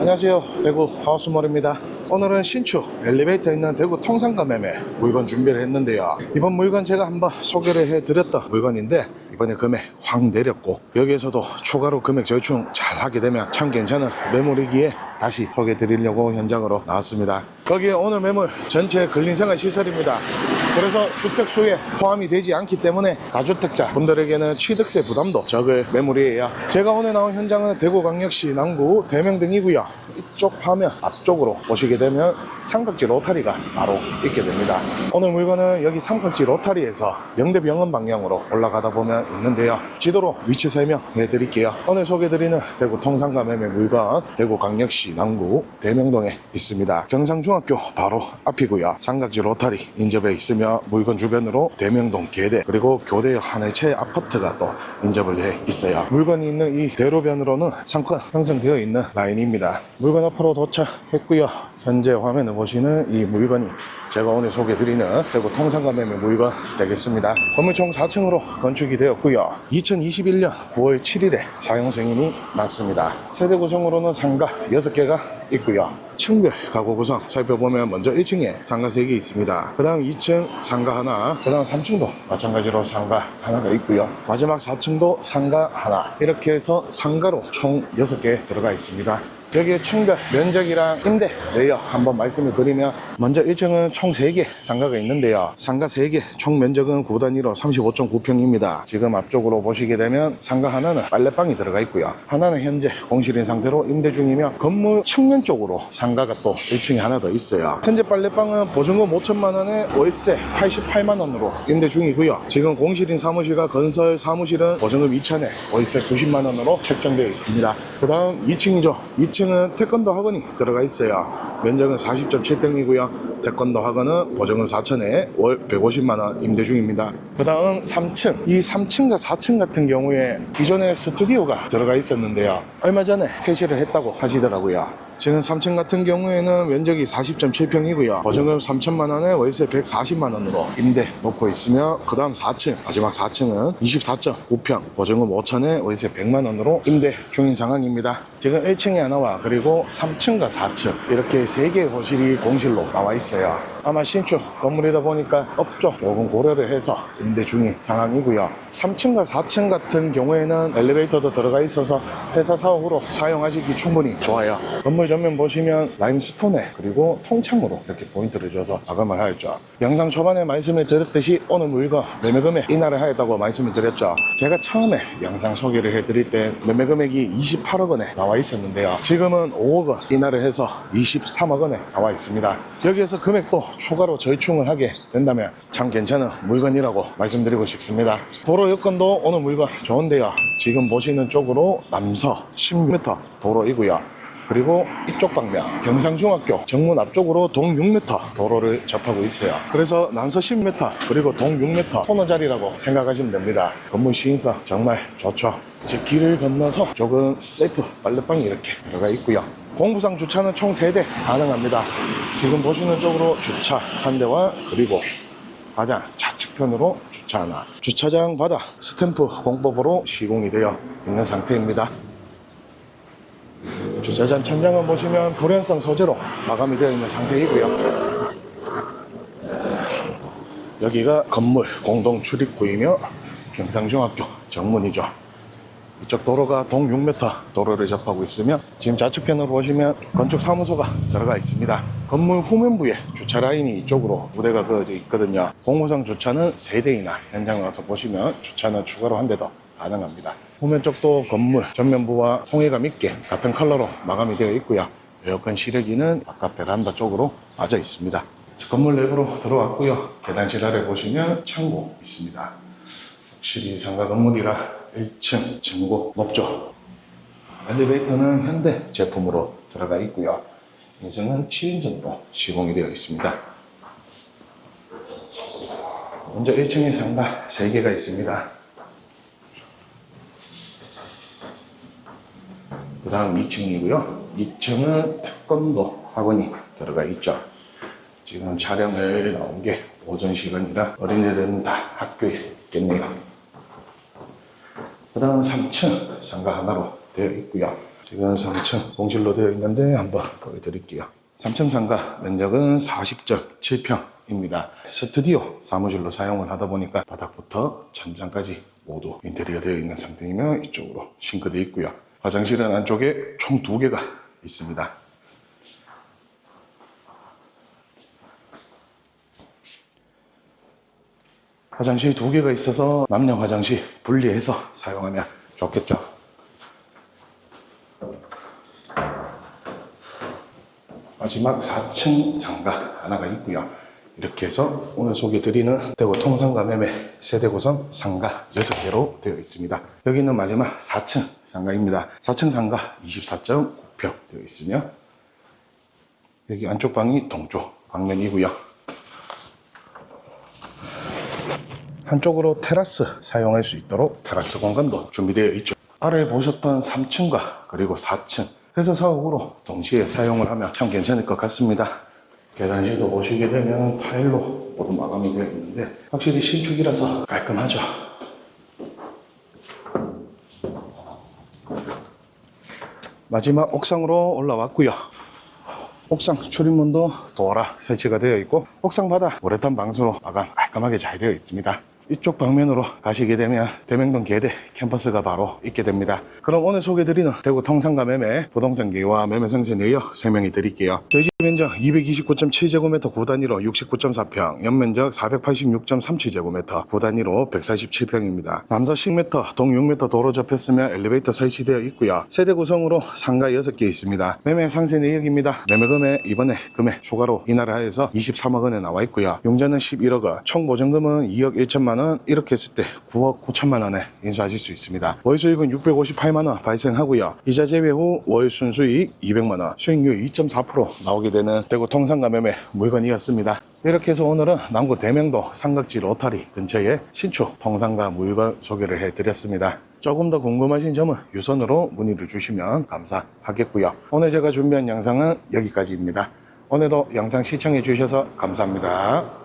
안녕하세요. 대구 하우스몰입니다 오늘은 신축 엘리베이터 있는 대구 통상가 매매 물건 준비를 했는데요. 이번 물건 제가 한번 소개를 해드렸던 물건인데 이번에 금액 확 내렸고 여기에서도 추가로 금액 절충 잘 하게 되면 참 괜찮은 매물이기에 다시 소개해 드리려고 현장으로 나왔습니다. 거기에 오늘 매물 전체 근린생활 시설입니다. 그래서 주택수에 포함이 되지 않기 때문에 다주택자 분들에게는 취득세 부담도 적을 매물이에요. 제가 오늘 나온 현장은 대구광역시 남구 대명동이고요 이쪽 화면 앞쪽으로 보시게 되면 삼각지 로타리가 바로 있게 됩니다. 오늘 물건은 여기 삼각지 로타리에서 영대병원 방향으로 올라가다 보면 있는데요. 지도로 위치 설명 해 드릴게요. 오늘 소개드리는 대구 통상가 매매 물건 대구광역시 남구 대명동에 있습니다. 경상중학교 바로 앞이고요. 삼각지 로타리 인접해 있으며 물건 주변으로 대명동 계대 그리고 교대역 하늘채 아파트가 또 인접을 해 있어요. 물건이 있는 이 대로변으로는 상권 형성되어 있는 라인입니다. 물건 앞으로 도착했고요. 현재 화면을 보시는 이 물건이 제가 오늘 소개드리는 대구 통상가 매매 물건 되겠습니다. 건물 총 4층으로 건축이 되었고요. 2021년 9월 7일에 사용 승인이 났습니다. 세대 구성으로는 상가 6개가 있고요. 층별 가구 구성 살펴보면 먼저 1층에 상가 3개 있습니다. 그 다음 2층 상가 하나 그 다음 3층도 마찬가지로 상가 하나가 있고요. 마지막 4층도 상가 하나. 이렇게 해서 상가로 총 6개 들어가 있습니다 여기에 층별 면적이랑 임대 내역 한번 말씀을 드리면 먼저 1층은 총 3개 상가가 있는데요. 상가 3개 총 면적은 9단위로 35.9평입니다. 지금 앞쪽으로 보시게 되면 상가 하나는 빨래방이 들어가 있고요. 하나는 현재 공실인 상태로 임대 중이며 건물 측면 쪽으로 상가가 또 1층에 하나 더 있어요. 현재 빨래방은 보증금 5천만 원에 월세 88만 원으로 임대 중이고요. 지금 공실인 사무실과 건설 사무실은 보증금 2천에 월세 90만 원으로 책정되어 있습니다. 그 다음 2층이죠. 2층 은 태권도 학원이 들어가 있어요 면적은 40.7평이고요. 태권도 학원은 보증금 4천에 월 150만 원 임대 중입니다. 그 다음 3층. 이 3층과 4층 같은 경우에 기존에 스튜디오가 들어가 있었는데요. 얼마 전에 퇴실을 했다고 하시더라고요 지금 3층 같은 경우에는 면적이 40.7평이고요. 보증금 3천만 원에 월세 140만 원으로 임대 놓고 있으며 그 다음 4층 마지막 4층은 24.9평 보증금 5천에 월세 100만 원으로 임대 중인 상황입니다. 지금 1층에 하나와 그리고 3층과 4층 이렇게 3개의 호실이 공실로 나와 있어요. 아마 신축 건물이다 보니까 업종 조금 고려를 해서 임대 중인 상황이고요. 3층과 4층 같은 경우에는 엘리베이터도 들어가 있어서 회사 사옥으로 사용하시기 충분히 좋아요. 건물 전면 보시면 라임스톤에 그리고 통창으로 이렇게 포인트를 줘서 마감을 하였죠. 영상 초반에 말씀을 드렸듯이 오늘 물건 매매 금액 인하를 하였다고 말씀을 드렸죠. 제가 처음에 영상 소개를 해드릴 때 매매 금액이 28억 원에 나와 있었는데요. 지금은 5억 원 인하를 해서 23억 원에 나와 있습니다. 여기에서 금액도 추가로 절충을 하게 된다면 참 괜찮은 물건이라고 말씀드리고 싶습니다. 도로 여건도 오늘 물건 좋은데요. 지금 보시는 쪽으로 남서 10m 도로이고요. 그리고 이쪽 방면 경상중학교 정문 앞쪽으로 동 6m 도로를 접하고 있어요 그래서 남서 10m 그리고 동 6m 코너 자리라고 생각하시면 됩니다 건물 시인성 정말 좋죠 이제 길을 건너서 조금 세이프 빨래방이 이렇게 들어가 있고요 공부상 주차는 총 3대 가능합니다 지금 보시는 쪽으로 주차 한 대와 그리고 가장 좌측편으로 주차 하나 주차장 바닥 스탬프 공법으로 시공이 되어 있는 상태입니다 주차장 천장은 보시면 불연성 소재로 마감이 되어 있는 상태이고요. 여기가 건물 공동 출입구이며 경상중학교 정문이죠. 이쪽 도로가 동 6m 도로를 접하고 있으며 지금 좌측편으로 보시면 건축사무소가 들어가 있습니다. 건물 후면부에 주차 라인이 이쪽으로 무대가 그어져 있거든요. 공무상 주차는 3대이나 현장 와서 보시면 주차는 추가로 한 대 더 가능합니다. 후면 쪽도 건물 전면부와 통일감 있게 같은 컬러로 마감이 되어 있고요. 에어컨 실외기는 바깥 베란다 쪽으로 빠져 있습니다. 건물 내부로 들어왔고요. 계단실 아래 보시면 창고 있습니다. 확실히 상가 건물이라 1층 층고 높죠. 엘리베이터는 현대 제품으로 들어가 있고요. 인승은 7인승으로 시공이 되어 있습니다. 먼저 1층에 상가 3개가 있습니다. 그 다음 2층이고요. 2층은 태권도 학원이 들어가 있죠. 지금 촬영을 나온 게 오전 시간이라 어린이들은 다 학교에 있겠네요. 그 다음 3층 상가 하나로 되어 있고요. 지금 3층 공실로 되어 있는데 한번 보여드릴게요. 3층 상가 면적은 40.7평입니다. 스튜디오 사무실로 사용을 하다 보니까 바닥부터 천장까지 모두 인테리어 되어 있는 상태이며 이쪽으로 싱크대 있고요. 화장실은 안쪽에 총 두 개가 있습니다. 화장실 두 개가 있어서 남녀 화장실 분리해서 사용하면 좋겠죠. 마지막 4층 상가 하나가 있고요. 이렇게 해서 오늘 소개드리는 대구 통상가 매매 세대고선 상가 6개로 되어 있습니다. 여기는 마지막 4층 상가입니다. 4층 상가 24.9평 되어 있으며 여기 안쪽 방이 동쪽 방면이고요. 한쪽으로 테라스 사용할 수 있도록 테라스 공간도 준비되어 있죠. 아래 보셨던 3층과 그리고 4층 회사 사옥으로 동시에 사용을 하면 참 괜찮을 것 같습니다. 계단실도 보시게 되면 타일로 모두 마감이 되어 있는데 확실히 신축이라서 깔끔하죠. 마지막 옥상으로 올라왔고요. 옥상 출입문도 도어라 설치가 되어 있고 옥상 바닥 우레탄 방수로 마감 깔끔하게 잘 되어 있습니다. 이쪽 방면으로 가시게 되면 대명동 계대 캠퍼스가 바로 있게 됩니다. 그럼 오늘 소개드리는 대구 통상가 매매 부동산 계와 매매 상세 내역 설명해 드릴게요. 대지 면적 229.7제곱미터 9단위로 69.4평, 연면적 486.37제곱미터 9단위로 147평입니다. 남서 10m, 동 6m 도로 접했으며 엘리베이터 설치되어 있고요. 세대 구성으로 상가 6개 있습니다. 매매 상세 내역입니다. 매매 금액 이번에 금액 초과로 인하를 하여서 23억 원에 나와 있고요. 용자는 11억 원, 총 보증금은 2억 1천만 원, 이렇게 했을 때 9억 9천만 원에 인수하실 수 있습니다. 월 수익은 658만 원 발생하고요. 이자 제외 후 월 순수익 200만 원, 수익률 2.4% 나오게 되는 대구 매매 물건이었습니다. 이렇게 해서 오늘은 남구 대명도 삼각지 로타리 근처에 신축 통상가 물건 소개를 해드렸습니다. 조금 더 궁금하신 점은 유선으로 문의를 주시면 감사하겠고요. 오늘 제가 준비한 영상은 여기까지입니다. 오늘도 영상 시청해 주셔서 감사합니다.